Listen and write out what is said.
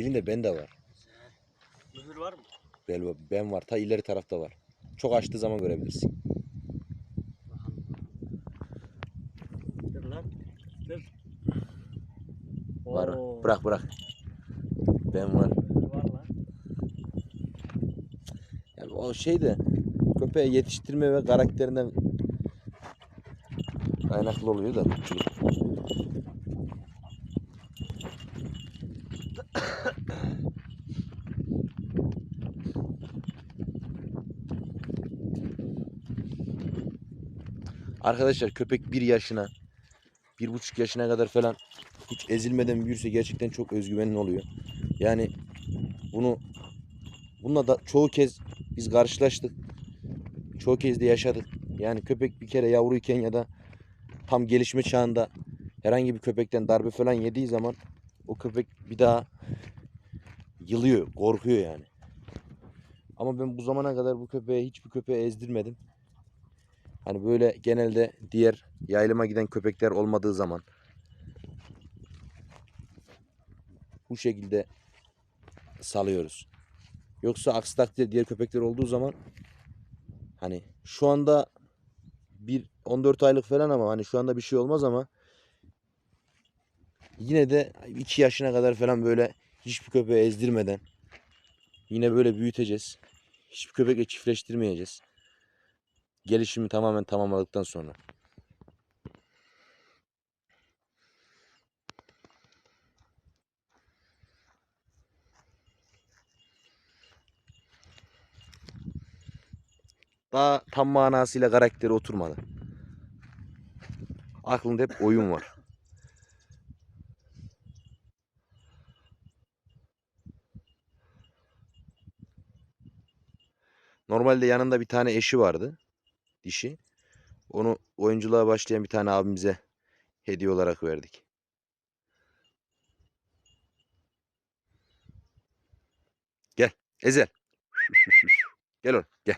Dilinde ben de var. Mühür var mı? Ben, ben var. Ta ileri tarafta var. Çok açtığı zaman görebilirsin. Dur lan. Dur. Var. Oo, Bırak bırak. Ben var. mühür var lan. Yani o şey de köpeği yetiştirme ve karakterinden kaynaklı oluyor da. Arkadaşlar köpek bir yaşına, bir buçuk yaşına kadar falan hiç ezilmeden büyürse gerçekten çok özgüvenli oluyor. Yani bunu bununla da çoğu kez biz karşılaştık. Çoğu kez de yaşadık. Yani köpek bir kere yavruyken ya da tam gelişme çağında herhangi bir köpekten darbe falan yediği zaman o köpek bir daha yılıyor, korkuyor yani. Ama ben bu zamana kadar bu köpeğe hiçbir köpeğe ezdirmedim. Hani böyle genelde diğer yaylıma giden köpekler olmadığı zaman bu şekilde salıyoruz. Yoksa aksi takdirde diğer köpekler olduğu zaman hani şu anda bir 14 aylık falan ama hani şu anda bir şey olmaz ama yine de 2 yaşına kadar falan böyle hiçbir köpeği ezdirmeden yine böyle büyüteceğiz. Hiçbir köpekle çiftleştirmeyeceğiz. Gelişimi tamamen tamamladıktan sonra. Daha tam manasıyla karakteri oturmadı. Aklında hep oyun var. Normalde yanında bir tane eşi vardı. Dişi. Onu oyunculuğa başlayan bir tane abimize hediye olarak verdik. Gel. Ezel. Gel oğlum. Gel.